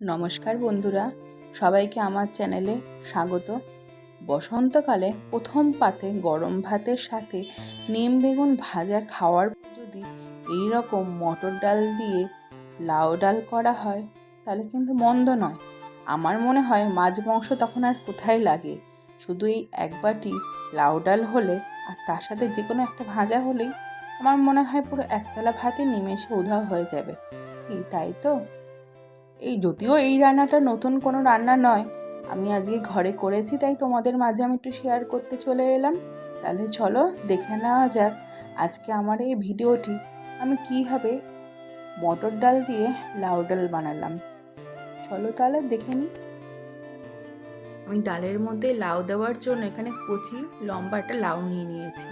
নমস্কার বন্ধুরা, সবাইকে আমার চ্যানেলে স্বাগত। বসন্তকালে প্রথম পাতে গরম ভাতের সাথে নিম বেগুন ভাজা খাওয়ার যদি এই রকম মটর ডাল দিয়ে লাউ ডাল করা হয়, তাহলে কিন্তু মন্দ নয়। আমার মনে হয় মাছ মাংস তখন আর কোথায় লাগে? শুধু এই এক বাটি লাউ ডাল হলে আর তার সাথে যে কোনো একটা ভাজা হলেই আমার মনে হয় পুরো একতলা ভাতে নিমেষে উধাও হয়ে যাবে। কি, তাই তো? এই যদিও এই রান্নাটা নতুন কোনো রান্না নয়, আমি আজকে ঘরে করেছি, তাই তোমাদের মাঝে আমি একটু শেয়ার করতে চলে এলাম। তাহলে চলো দেখে নেওয়া যাক আজকে আমার এই ভিডিওটি আমি কীভাবে মটর ডাল দিয়ে লাউ ডাল বানালাম। চলো তাহলে দেখে নিই। আমি ডালের মধ্যে লাউ দেওয়ার জন্য এখানে কচি, লম্বা একটা লাউ নিয়ে নিয়েছি।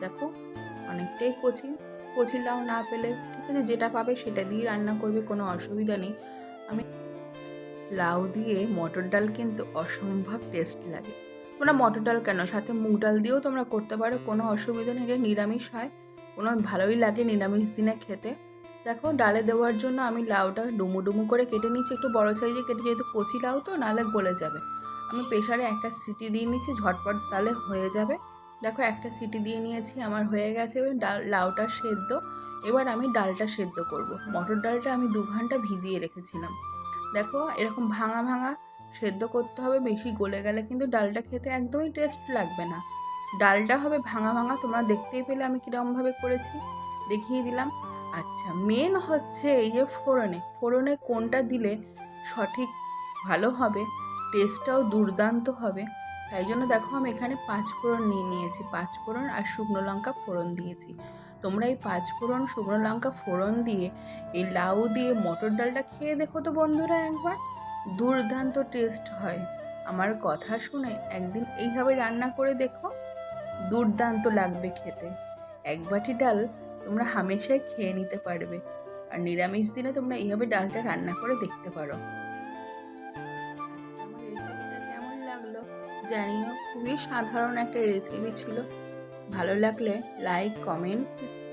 দেখো, অনেকটাই কচি। কচি লাউ না পেলে, ঠিক আছে, যেটা পাবে সেটা দিয়ে রান্না করবে, কোনো অসুবিধা নেই। আমি লাউ দিয়ে মটর ডাল কিন্তু অসম্ভব টেস্ট লাগে। তোমরা মটর ডাল কেন? সাথে মুগ ডাল দিয়েও তোমরা করতে পারো, কোনো অসুবিধা নেই নিরামিষ হয়। কোনো ভালোই লাগে নিরামিষ দিনে খেতে। দেখো, ডালে দেওয়ার জন্য আমি লাউটা ডুমু ডুমু করে কেটে নিচ্ছি একটু বড় সাইজে কেটে, যেহেতু কচি লাউ তো, নাহলে গলে যাবে। আমি প্রেশারে একটা সিটি দিয়ে নিচ্ছি ঝটপট তাহলে হয়ে যাবে। দেখো, একটা সিটি দিয়ে নিয়েছি, আমার হয়ে গেছে ডাল, লাউটা সেদ্ধ। এবার আমি ডালটা সেদ্ধ করব। মটর ডালটা আমি দু ঘণ্টা ভিজিয়ে রেখেছিলাম। দেখো, এরকম ভাঙা ভাঙা সেদ্ধ করতে হবে, বেশি গলে গেলে কিন্তু ডালটা খেতে একদমই টেস্ট লাগবে না। ডালটা হবে ভাঙা ভাঙা, তোমরা দেখতেই পেলে আমি কীরকমভাবে করেছি। দেখিয়ে দিলাম। আচ্ছা মেন হচ্ছে এই যে ফোড়নে। ফোড়নে কোনটা দিলে সঠিক ভালো হবে টেস্টটাও দুর্দান্ত হবে। তাই জন্য দেখো আমি এখানে পাঁচ ফোড়ন নিয়ে নিয়েছি, পাঁচ ফোড়ন আর শুকনো লঙ্কা ফোড়ন দিয়েছি। তোমরা এই পাঁচ ফোড়ন, শুকনো লঙ্কা ফোড়ন দিয়ে এই লাউ দিয়ে মটর ডালটা খেয়ে দেখো তো বন্ধুরা একবার। দুর্দান্ত টেস্ট হয়। আমার কথা শুনে একদিন এইভাবে রান্না করে দেখো, দুর্দান্ত লাগবে খেতে। এক বাটি ডাল তোমরা হামেশাই খেয়ে নিতে পারবে। আর নিরামিষ দিনে তোমরা এইভাবে ডালটা রান্না করে দেখতে পারো। জানিও খুবই সাধারণ একটা রেসিপি ছিল। ভালো লাগলে লাইক কমেন্ট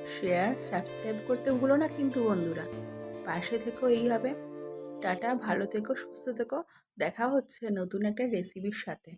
শেয়ার সাবস্ক্রাইব করতে ভুলো না কিন্তু বন্ধুরা। পাশে থেকো এইভাবে টাটা, ভালো থেকো, সুস্থ থেকো। দেখা হচ্ছে নতুন একটা রেসিপির সাথে।